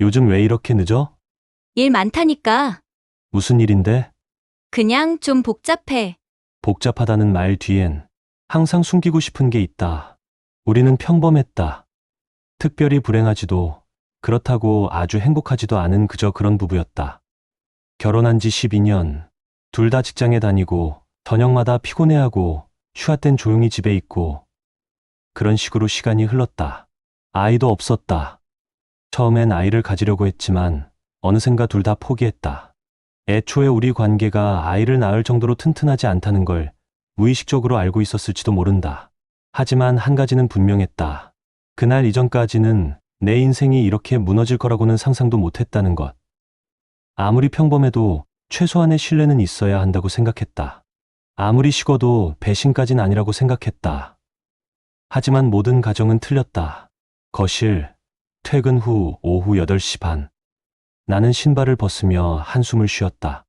요즘 왜 이렇게 늦어? 일 많다니까. 무슨 일인데? 그냥 좀 복잡해. 복잡하다는 말 뒤엔 항상 숨기고 싶은 게 있다. 우리는 평범했다. 특별히 불행하지도 그렇다고 아주 행복하지도 않은 그저 그런 부부였다. 결혼한 지 12년, 둘 다 직장에 다니고 저녁마다 피곤해하고 휴가 땐 조용히 집에 있고 그런 식으로 시간이 흘렀다. 아이도 없었다. 처음엔 아이를 가지려고 했지만 어느샌가 둘 다 포기했다. 애초에 우리 관계가 아이를 낳을 정도로 튼튼하지 않다는 걸 무의식적으로 알고 있었을지도 모른다. 하지만 한 가지는 분명했다. 그날 이전까지는 내 인생이 이렇게 무너질 거라고는 상상도 못했다는 것. 아무리 평범해도 최소한의 신뢰는 있어야 한다고 생각했다. 아무리 식어도 배신까진 아니라고 생각했다. 하지만 모든 가정은 틀렸다. 거실, 퇴근 후 오후 8시 반. 나는 신발을 벗으며 한숨을 쉬었다.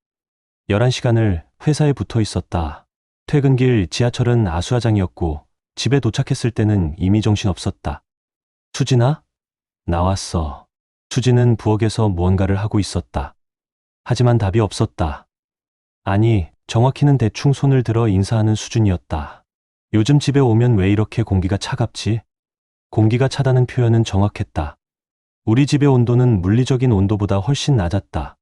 11시간을 회사에 붙어 있었다. 퇴근길 지하철은 아수라장이었고 집에 도착했을 때는 이미 정신 없었다. 수진아? 나왔어. 수진은 부엌에서 무언가를 하고 있었다. 하지만 답이 없었다. 아니, 정확히는 대충 손을 들어 인사하는 수준이었다. 요즘 집에 오면 왜 이렇게 공기가 차갑지? 공기가 차다는 표현은 정확했다. 우리 집의 온도는 물리적인 온도보다 훨씬 낮았다.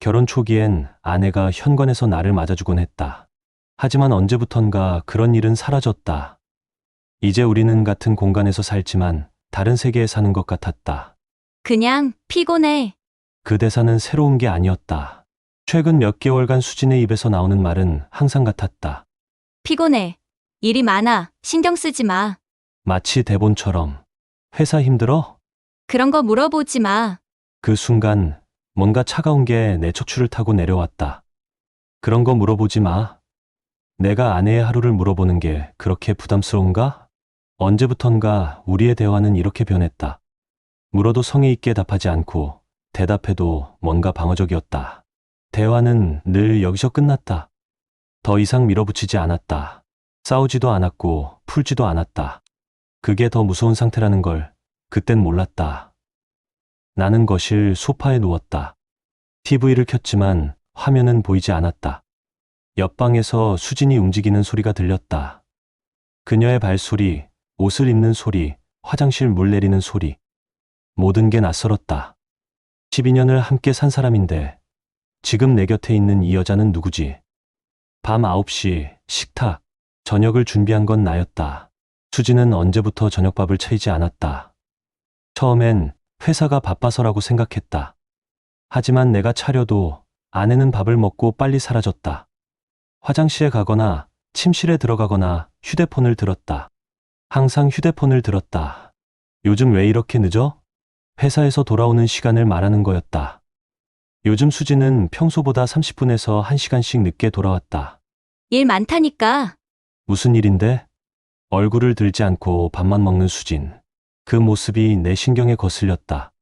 결혼 초기엔 아내가 현관에서 나를 맞아주곤 했다. 하지만 언제부턴가 그런 일은 사라졌다. 이제 우리는 같은 공간에서 살지만 다른 세계에 사는 것 같았다. 그냥 피곤해. 그 대사는 새로운 게 아니었다. 최근 몇 개월간 수진의 입에서 나오는 말은 항상 같았다. 피곤해. 일이 많아. 신경 쓰지 마. 마치 대본처럼. 회사 힘들어? 그런 거 물어보지 마. 그 순간 뭔가 차가운 게 내 척추를 타고 내려왔다. 그런 거 물어보지 마. 내가 아내의 하루를 물어보는 게 그렇게 부담스러운가? 언제부턴가 우리의 대화는 이렇게 변했다. 물어도 성의 있게 답하지 않고 대답해도 뭔가 방어적이었다. 대화는 늘 여기서 끝났다. 더 이상 밀어붙이지 않았다. 싸우지도 않았고 풀지도 않았다. 그게 더 무서운 상태라는 걸 그땐 몰랐다. 나는 거실 소파에 누웠다. TV를 켰지만 화면은 보이지 않았다. 옆방에서 수진이 움직이는 소리가 들렸다. 그녀의 발소리, 옷을 입는 소리, 화장실 물 내리는 소리. 모든 게 낯설었다. 12년을 함께 산 사람인데 지금 내 곁에 있는 이 여자는 누구지? 밤 9시 식탁, 저녁을 준비한 건 나였다. 수진은 언제부터 저녁밥을 차리지 않았다. 처음엔 회사가 바빠서라고 생각했다. 하지만 내가 차려도 아내는 밥을 먹고 빨리 사라졌다. 화장실에 가거나 침실에 들어가거나 휴대폰을 들었다. 항상 휴대폰을 들었다. 요즘 왜 이렇게 늦어? 회사에서 돌아오는 시간을 말하는 거였다. 요즘 수지는 평소보다 30분에서 1시간씩 늦게 돌아왔다. 일 많다니까. 무슨 일인데? 얼굴을 들지 않고 밥만 먹는 수진. 그 모습이 내 신경에 거슬렸다.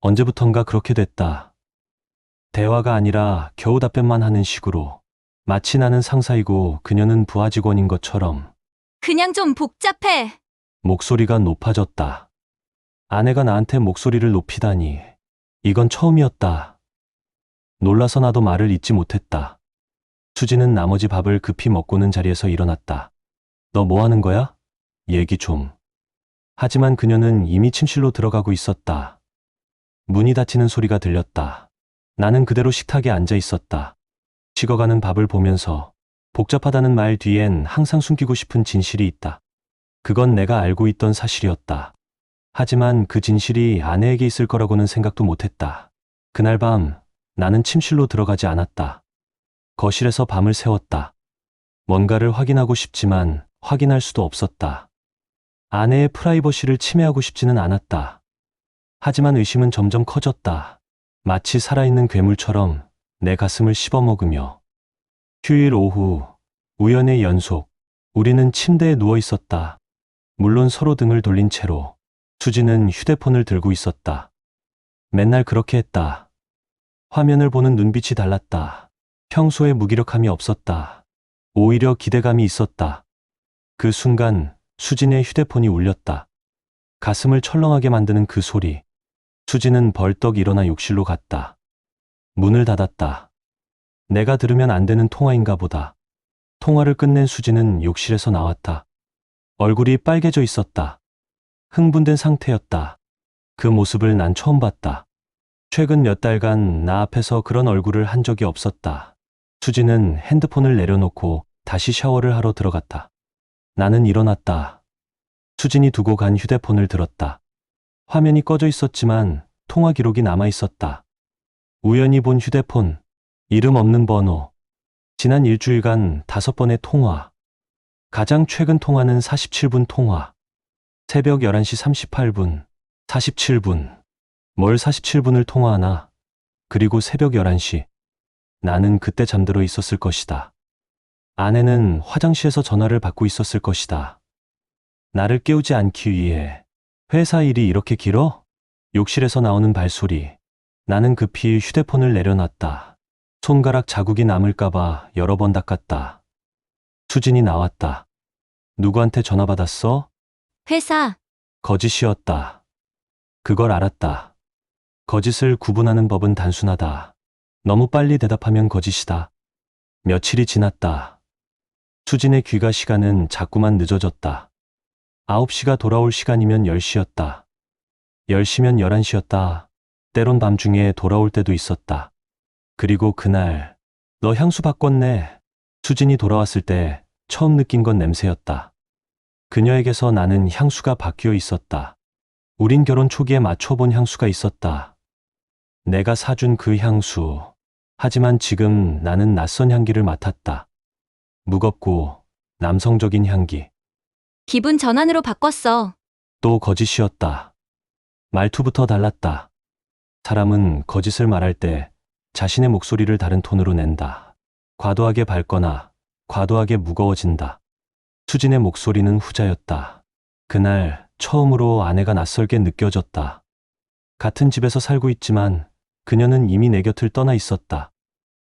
언제부턴가 그렇게 됐다. 대화가 아니라 겨우 답변만 하는 식으로. 마치 나는 상사이고 그녀는 부하 직원인 것처럼 그냥 좀 복잡해. 목소리가 높아졌다. 아내가 나한테 목소리를 높이다니. 이건 처음이었다. 놀라서 나도 말을 잇지 못했다. 수지는 나머지 밥을 급히 먹고는 자리에서 일어났다. 너 뭐 하는 거야? 얘기 좀. 하지만 그녀는 이미 침실로 들어가고 있었다. 문이 닫히는 소리가 들렸다. 나는 그대로 식탁에 앉아 있었다. 식어가는 밥을 보면서 복잡하다는 말 뒤엔 항상 숨기고 싶은 진실이 있다. 그건 내가 알고 있던 사실이었다. 하지만 그 진실이 아내에게 있을 거라고는 생각도 못했다. 그날 밤 나는 침실로 들어가지 않았다. 거실에서 밤을 새웠다. 뭔가를 확인하고 싶지만 확인할 수도 없었다. 아내의 프라이버시를 침해하고 싶지는 않았다. 하지만 의심은 점점 커졌다. 마치 살아있는 괴물처럼 내 가슴을 씹어먹으며. 휴일 오후, 우연의 연속, 우리는 침대에 누워 있었다. 물론 서로 등을 돌린 채로. 수지는 휴대폰을 들고 있었다. 맨날 그렇게 했다. 화면을 보는 눈빛이 달랐다. 평소에 무기력함이 없었다. 오히려 기대감이 있었다. 그 순간 수진의 휴대폰이 울렸다. 가슴을 철렁하게 만드는 그 소리. 수지는 벌떡 일어나 욕실로 갔다. 문을 닫았다. 내가 들으면 안 되는 통화인가 보다. 통화를 끝낸 수지는 욕실에서 나왔다. 얼굴이 빨개져 있었다. 흥분된 상태였다. 그 모습을 난 처음 봤다. 최근 몇 달간 나 앞에서 그런 얼굴을 한 적이 없었다. 수지는 핸드폰을 내려놓고 다시 샤워를 하러 들어갔다. 나는 일어났다. 수진이 두고 간 휴대폰을 들었다. 화면이 꺼져 있었지만 통화 기록이 남아 있었다. 우연히 본 휴대폰, 이름 없는 번호, 지난 일주일간 다섯 번의 통화. 가장 최근 통화는 47분 통화. 새벽 11시 38분, 47분. 뭘 47분을 통화하나? 그리고 새벽 11시. 나는 그때 잠들어 있었을 것이다. 아내는 화장실에서 전화를 받고 있었을 것이다. 나를 깨우지 않기 위해 회사 일이 이렇게 길어? 욕실에서 나오는 발소리. 나는 급히 휴대폰을 내려놨다. 손가락 자국이 남을까봐 여러 번 닦았다. 수진이 나왔다. 누구한테 전화 받았어? 회사, 거짓이었다. 그걸 알았다. 거짓을 구분하는 법은 단순하다. 너무 빨리 대답하면 거짓이다. 며칠이 지났다. 수진의 귀가 시간은 자꾸만 늦어졌다. 9시가 돌아올 시간이면 10시였다. 10시면 11시였다. 때론 밤중에 돌아올 때도 있었다. 그리고 그날, 너 향수 바꿨네. 수진이 돌아왔을 때 처음 느낀 건 냄새였다. 그녀에게서 나는 향수가 바뀌어 있었다. 우린 결혼 초기에 맞춰본 향수가 있었다. 내가 사준 그 향수. 하지만 지금 나는 낯선 향기를 맡았다. 무겁고 남성적인 향기. 기분 전환으로 바꿨어. 또 거짓이었다. 말투부터 달랐다. 사람은 거짓을 말할 때 자신의 목소리를 다른 톤으로 낸다. 과도하게 밝거나 과도하게 무거워진다. 수진의 목소리는 후자였다. 그날 처음으로 아내가 낯설게 느껴졌다. 같은 집에서 살고 있지만 그녀는 이미 내 곁을 떠나 있었다.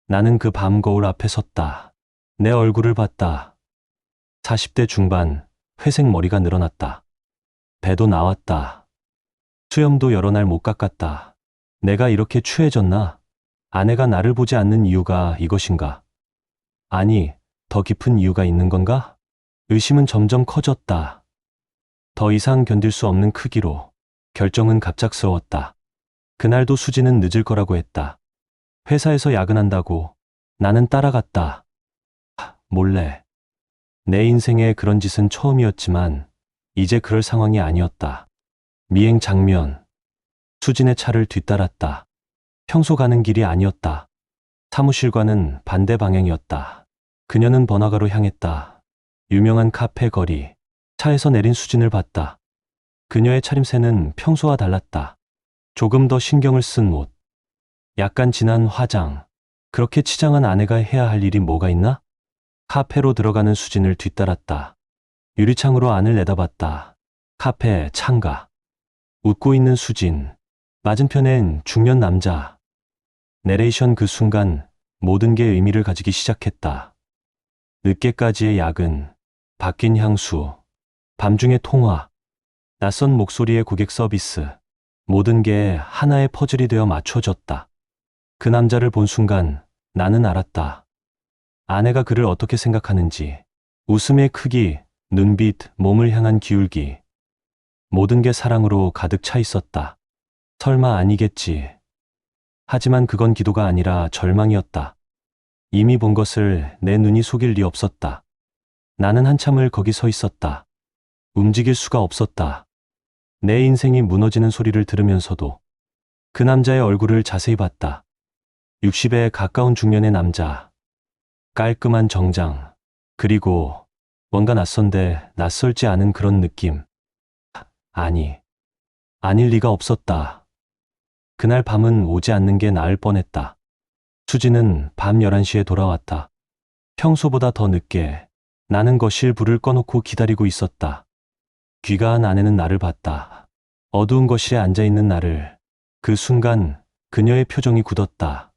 나는 그 밤 거울 앞에 섰다. 내 얼굴을 봤다. 40대 중반, 회색 머리가 늘어났다. 배도 나왔다. 수염도 여러 날 못 깎았다. 내가 이렇게 추해졌나? 아내가 나를 보지 않는 이유가 이것인가? 아니, 더 깊은 이유가 있는 건가? 의심은 점점 커졌다. 더 이상 견딜 수 없는 크기로 결정은 갑작스러웠다. 그날도 수지는 늦을 거라고 했다. 회사에서 야근한다고 나는 따라갔다. 하, 몰래. 내 인생에 그런 짓은 처음이었지만 이제 그럴 상황이 아니었다. 미행 장면. 수진의 차를 뒤따랐다. 평소 가는 길이 아니었다. 사무실과는 반대 방향이었다. 그녀는 번화가로 향했다. 유명한 카페 거리. 차에서 내린 수진을 봤다. 그녀의 차림새는 평소와 달랐다. 조금 더 신경을 쓴 옷. 약간 진한 화장. 그렇게 치장한 아내가 해야 할 일이 뭐가 있나? 카페로 들어가는 수진을 뒤따랐다. 유리창으로 안을 내다봤다. 카페 창가. 웃고 있는 수진. 맞은편엔 중년 남자. 내레이션 그 순간 모든 게 의미를 가지기 시작했다. 늦게까지의 야근, 바뀐 향수, 밤중의 통화, 낯선 목소리의 고객 서비스. 모든 게 하나의 퍼즐이 되어 맞춰졌다. 그 남자를 본 순간 나는 알았다. 아내가 그를 어떻게 생각하는지, 웃음의 크기, 눈빛, 몸을 향한 기울기. 모든 게 사랑으로 가득 차 있었다. 설마 아니겠지. 하지만 그건 기도가 아니라 절망이었다. 이미 본 것을 내 눈이 속일 리 없었다. 나는 한참을 거기 서 있었다. 움직일 수가 없었다. 내 인생이 무너지는 소리를 들으면서도 그 남자의 얼굴을 자세히 봤다. 60에 가까운 중년의 남자. 깔끔한 정장. 그리고 뭔가 낯선데 낯설지 않은 그런 느낌. 하, 아니. 아닐 리가 없었다. 그날 밤은 오지 않는 게 나을 뻔했다. 수지는 밤 11시에 돌아왔다. 평소보다 더 늦게 나는 거실 불을 꺼놓고 기다리고 있었다. 귀가한 아내는 나를 봤다. 어두운 거실에 앉아있는 나를. 그 순간 그녀의 표정이 굳었다.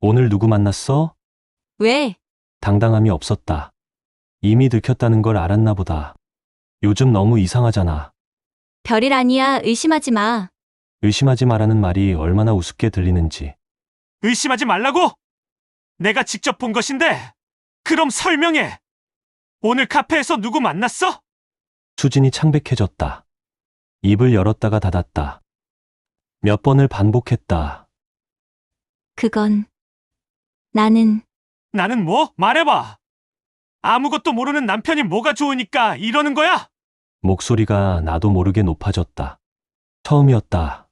오늘 누구 만났어? 왜? 당당함이 없었다. 이미 들켰다는 걸 알았나 보다. 요즘 너무 이상하잖아. 별일 아니야. 의심하지 마. 의심하지 말라는 말이 얼마나 우습게 들리는지. 의심하지 말라고? 내가 직접 본 것인데. 그럼 설명해. 오늘 카페에서 누구 만났어? 수진이 창백해졌다. 입을 열었다가 닫았다. 몇 번을 반복했다. 그건 나는 나는 뭐? 말해봐. 아무것도 모르는 남편이 뭐가 좋으니까 이러는 거야? 목소리가 나도 모르게 높아졌다. 처음이었다.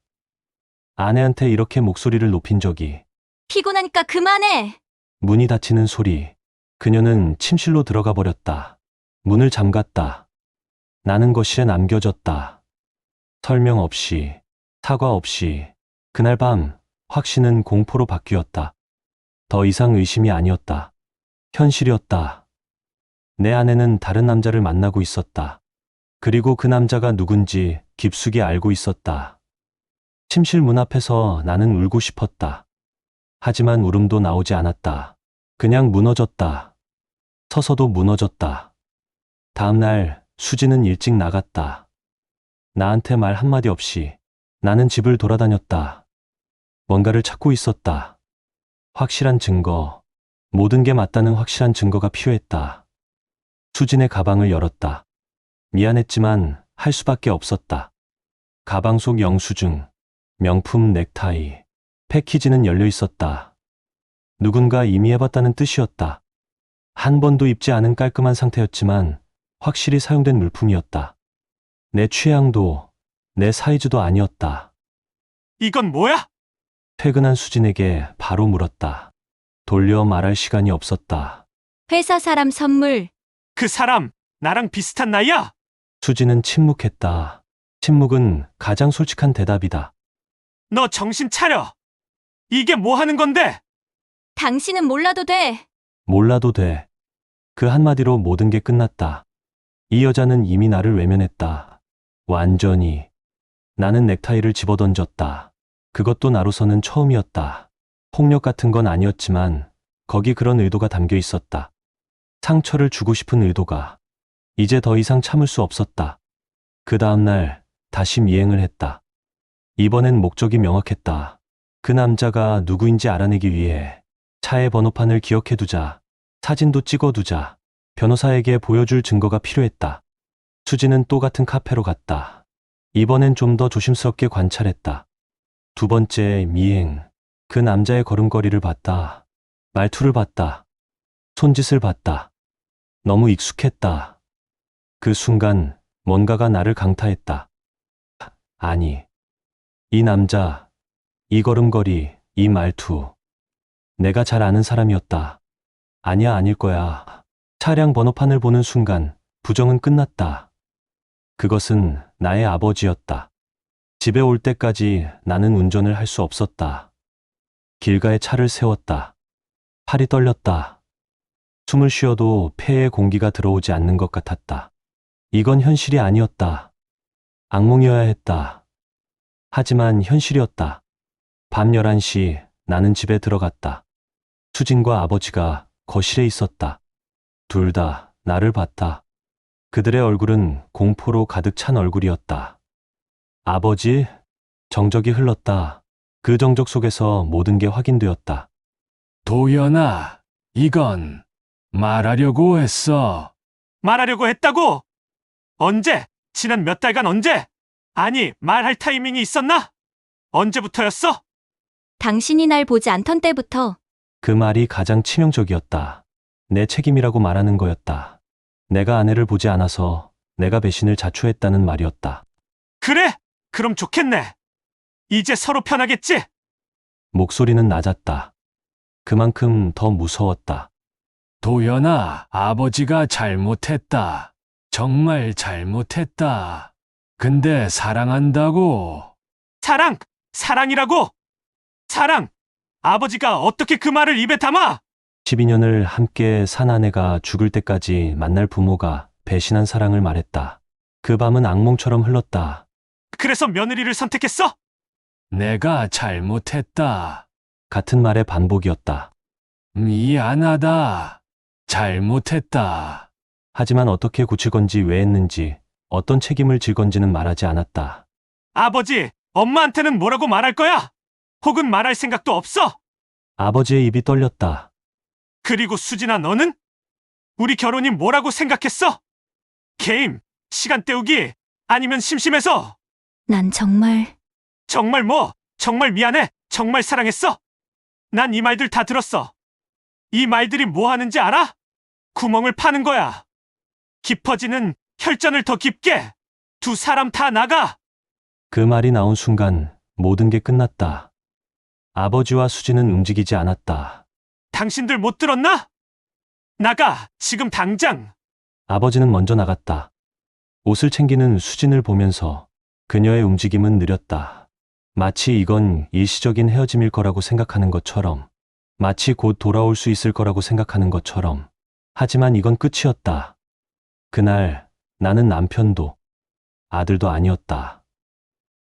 아내한테 이렇게 목소리를 높인 적이 피곤하니까 그만해. 문이 닫히는 소리. 그녀는 침실로 들어가 버렸다. 문을 잠갔다. 나는 거실에 남겨졌다. 설명 없이, 사과 없이, 그날 밤 확신은 공포로 바뀌었다. 더 이상 의심이 아니었다. 현실이었다. 내 아내는 다른 남자를 만나고 있었다. 그리고 그 남자가 누군지 깊숙이 알고 있었다. 침실 문 앞에서 나는 울고 싶었다. 하지만 울음도 나오지 않았다. 그냥 무너졌다. 서서도 무너졌다. 다음날 수지는 일찍 나갔다. 나한테 말 한마디 없이 나는 집을 돌아다녔다. 뭔가를 찾고 있었다. 확실한 증거, 모든 게 맞다는 확실한 증거가 필요했다. 수진의 가방을 열었다. 미안했지만 할 수밖에 없었다. 가방 속 영수증, 명품 넥타이, 패키지는 열려 있었다. 누군가 이미 해봤다는 뜻이었다. 한 번도 입지 않은 깔끔한 상태였지만 확실히 사용된 물품이었다. 내 취향도 내 사이즈도 아니었다. 이건 뭐야? 퇴근한 수진에게 바로 물었다. 돌려 말할 시간이 없었다. 회사 사람 선물. 그 사람, 나랑 비슷한 나이야? 수진은 침묵했다. 침묵은 가장 솔직한 대답이다. 너 정신 차려. 이게 뭐 하는 건데? 당신은 몰라도 돼. 몰라도 돼. 그 한마디로 모든 게 끝났다. 이 여자는 이미 나를 외면했다. 완전히. 나는 넥타이를 집어던졌다. 그것도 나로서는 처음이었다. 폭력 같은 건 아니었지만 거기 그런 의도가 담겨 있었다. 상처를 주고 싶은 의도가. 이제 더 이상 참을 수 없었다. 그 다음날 다시 미행을 했다. 이번엔 목적이 명확했다. 그 남자가 누구인지 알아내기 위해 차의 번호판을 기억해두자. 사진도 찍어두자. 변호사에게 보여줄 증거가 필요했다. 수지는 또 같은 카페로 갔다. 이번엔 좀 더 조심스럽게 관찰했다. 두 번째 미행. 그 남자의 걸음걸이를 봤다. 말투를 봤다. 손짓을 봤다. 너무 익숙했다. 그 순간 뭔가가 나를 강타했다. 아니. 이 남자, 이 걸음걸이, 이 말투. 내가 잘 아는 사람이었다. 아니야, 아닐 거야. 차량 번호판을 보는 순간 부정은 끝났다. 그것은 나의 아버지였다. 집에 올 때까지 나는 운전을 할 수 없었다. 길가에 차를 세웠다. 팔이 떨렸다. 숨을 쉬어도 폐에 공기가 들어오지 않는 것 같았다. 이건 현실이 아니었다. 악몽이어야 했다. 하지만 현실이었다. 밤 11시 나는 집에 들어갔다. 수진과 아버지가 거실에 있었다. 둘 다 나를 봤다. 그들의 얼굴은 공포로 가득 찬 얼굴이었다. 아버지, 정적이 흘렀다. 그 정적 속에서 모든 게 확인되었다. 도연아, 이건 말하려고 했어. 말하려고 했다고? 언제? 지난 몇 달간 언제? 아니, 말할 타이밍이 있었나? 언제부터였어? 당신이 날 보지 않던 때부터 그 말이 가장 치명적이었다. 내 책임이라고 말하는 거였다. 내가 아내를 보지 않아서 내가 배신을 자초했다는 말이었다. 그래? 그럼 좋겠네. 이제 서로 편하겠지? 목소리는 낮았다. 그만큼 더 무서웠다. 도연아, 아버지가 잘못했다. 정말 잘못했다. 근데 사랑한다고. 사랑! 사랑이라고! 사랑! 아버지가 어떻게 그 말을 입에 담아? 12년을 함께 산 아내가 죽을 때까지 만날 부모가 배신한 사랑을 말했다. 그 밤은 악몽처럼 흘렀다. 그래서 며느리를 선택했어? 내가 잘못했다. 같은 말의 반복이었다. 미안하다. 잘못했다. 하지만 어떻게 고칠 건지 왜 했는지 어떤 책임을 질 건지는 말하지 않았다. 아버지, 엄마한테는 뭐라고 말할 거야? 혹은 말할 생각도 없어? 아버지의 입이 떨렸다. 그리고 수진아 너는? 우리 결혼이 뭐라고 생각했어? 게임, 시간 때우기, 아니면 심심해서? 난 정말 정말 뭐, 정말 미안해, 정말 사랑했어? 난 이 말들 다 들었어. 이 말들이 뭐 하는지 알아? 구멍을 파는 거야. 깊어지는 혈전을 더 깊게. 두 사람 다 나가. 그 말이 나온 순간 모든 게 끝났다. 아버지와 수지는 움직이지 않았다. 당신들 못 들었나? 나가, 지금 당장. 아버지는 먼저 나갔다. 옷을 챙기는 수진을 보면서 그녀의 움직임은 느렸다. 마치 이건 일시적인 헤어짐일 거라고 생각하는 것처럼, 마치 곧 돌아올 수 있을 거라고 생각하는 것처럼. 하지만 이건 끝이었다. 그날 나는 남편도 아들도 아니었다.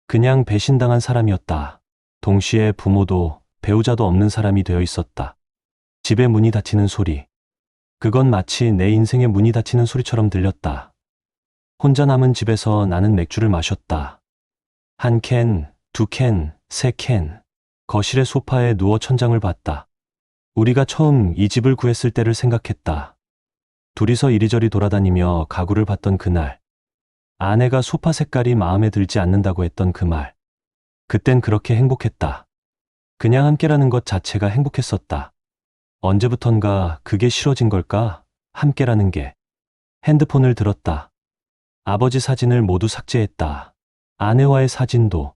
그냥 배신당한 사람이었다. 동시에 부모도 배우자도 없는 사람이 되어 있었다. 집에 문이 닫히는 소리. 그건 마치 내 인생의 문이 닫히는 소리처럼 들렸다. 혼자 남은 집에서 나는 맥주를 마셨다. 한 캔, 두 캔, 세 캔. 거실의 소파에 누워 천장을 봤다. 우리가 처음 이 집을 구했을 때를 생각했다. 둘이서 이리저리 돌아다니며 가구를 봤던 그날. 아내가 소파 색깔이 마음에 들지 않는다고 했던 그 말. 그땐 그렇게 행복했다. 그냥 함께라는 것 자체가 행복했었다. 언제부턴가 그게 싫어진 걸까? 함께라는 게. 핸드폰을 들었다. 아버지 사진을 모두 삭제했다. 아내와의 사진도,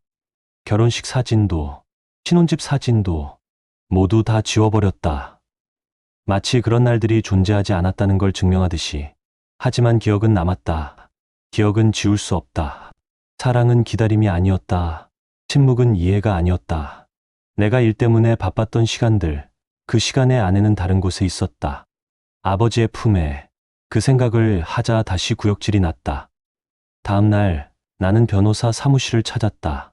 결혼식 사진도, 신혼집 사진도 모두 다 지워버렸다. 마치 그런 날들이 존재하지 않았다는 걸 증명하듯이. 하지만 기억은 남았다. 기억은 지울 수 없다. 사랑은 기다림이 아니었다. 침묵은 이해가 아니었다. 내가 일 때문에 바빴던 시간들, 그 시간에 아내는 다른 곳에 있었다. 아버지의 품에 그 생각을 하자 다시 구역질이 났다. 다음 날 나는 변호사 사무실을 찾았다.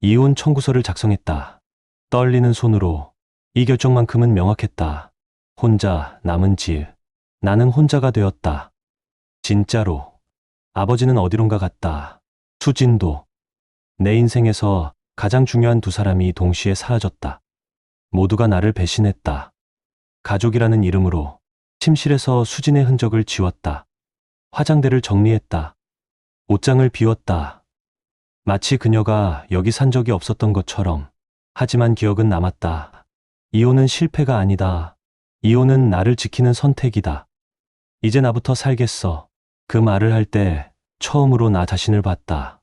이혼 청구서를 작성했다. 떨리는 손으로 이 결정만큼은 명확했다. 혼자 남은 집. 나는 혼자가 되었다. 진짜로. 아버지는 어디론가 갔다. 수진도. 내 인생에서 가장 중요한 두 사람이 동시에 사라졌다. 모두가 나를 배신했다. 가족이라는 이름으로 침실에서 수진의 흔적을 지웠다. 화장대를 정리했다. 옷장을 비웠다. 마치 그녀가 여기 산 적이 없었던 것처럼. 하지만 기억은 남았다. 이혼은 실패가 아니다. 이혼은 나를 지키는 선택이다. 이제 나부터 살겠어. 그 말을 할 때 처음으로 나 자신을 봤다.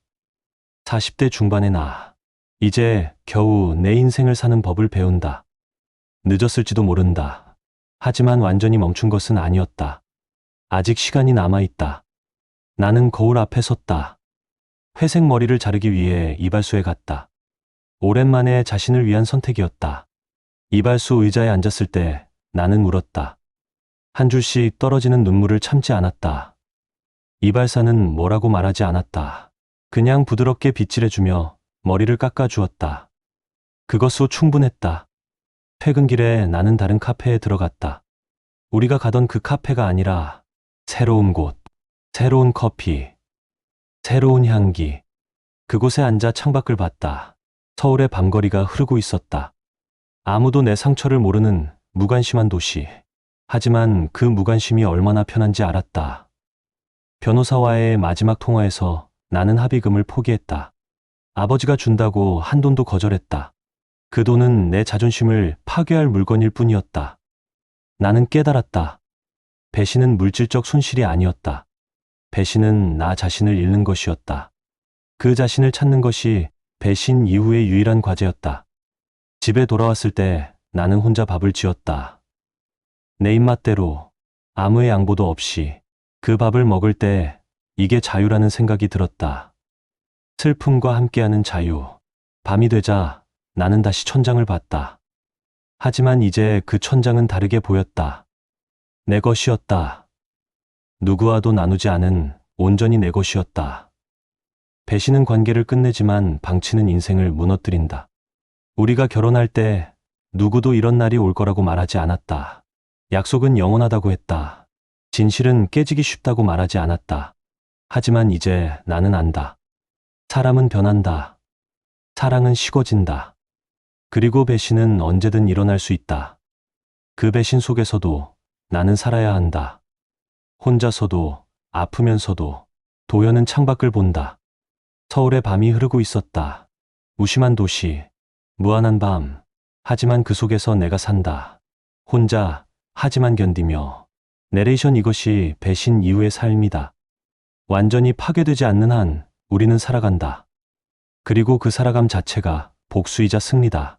40대 중반의 나. 이제 겨우 내 인생을 사는 법을 배운다. 늦었을지도 모른다. 하지만 완전히 멈춘 것은 아니었다. 아직 시간이 남아있다. 나는 거울 앞에 섰다. 회색 머리를 자르기 위해 이발소에 갔다. 오랜만에 자신을 위한 선택이었다. 이발소 의자에 앉았을 때 나는 울었다. 한 줄씩 떨어지는 눈물을 참지 않았다. 이발사는 뭐라고 말하지 않았다. 그냥 부드럽게 빗질해주며 머리를 깎아주었다. 그것으로 충분했다. 퇴근길에 나는 다른 카페에 들어갔다. 우리가 가던 그 카페가 아니라 새로운 곳, 새로운 커피, 새로운 향기. 그곳에 앉아 창밖을 봤다. 서울의 밤거리가 흐르고 있었다. 아무도 내 상처를 모르는 무관심한 도시. 하지만 그 무관심이 얼마나 편한지 알았다. 변호사와의 마지막 통화에서 나는 합의금을 포기했다. 아버지가 준다고 한 돈도 거절했다. 그 돈은 내 자존심을 파괴할 물건일 뿐이었다. 나는 깨달았다. 배신은 물질적 손실이 아니었다. 배신은 나 자신을 잃는 것이었다. 그 자신을 찾는 것이 배신 이후의 유일한 과제였다. 집에 돌아왔을 때 나는 혼자 밥을 지었다. 내 입맛대로 아무의 양보도 없이 그 밥을 먹을 때 이게 자유라는 생각이 들었다. 슬픔과 함께하는 자유. 밤이 되자 나는 다시 천장을 봤다. 하지만 이제 그 천장은 다르게 보였다. 내 것이었다. 누구와도 나누지 않은 온전히 내 것이었다. 배신은 관계를 끝내지만 방치는 인생을 무너뜨린다. 우리가 결혼할 때 누구도 이런 날이 올 거라고 말하지 않았다. 약속은 영원하다고 했다. 진실은 깨지기 쉽다고 말하지 않았다. 하지만 이제 나는 안다. 사람은 변한다. 사랑은 식어진다. 그리고 배신은 언제든 일어날 수 있다. 그 배신 속에서도 나는 살아야 한다. 혼자서도 아프면서도 도연은 창밖을 본다. 서울의 밤이 흐르고 있었다. 무심한 도시, 무한한 밤. 하지만 그 속에서 내가 산다. 혼자, 하지만 견디며. 내레이션 이것이 배신 이후의 삶이다. 완전히 파괴되지 않는 한 우리는 살아간다. 그리고 그 살아감 자체가 복수이자 승리다.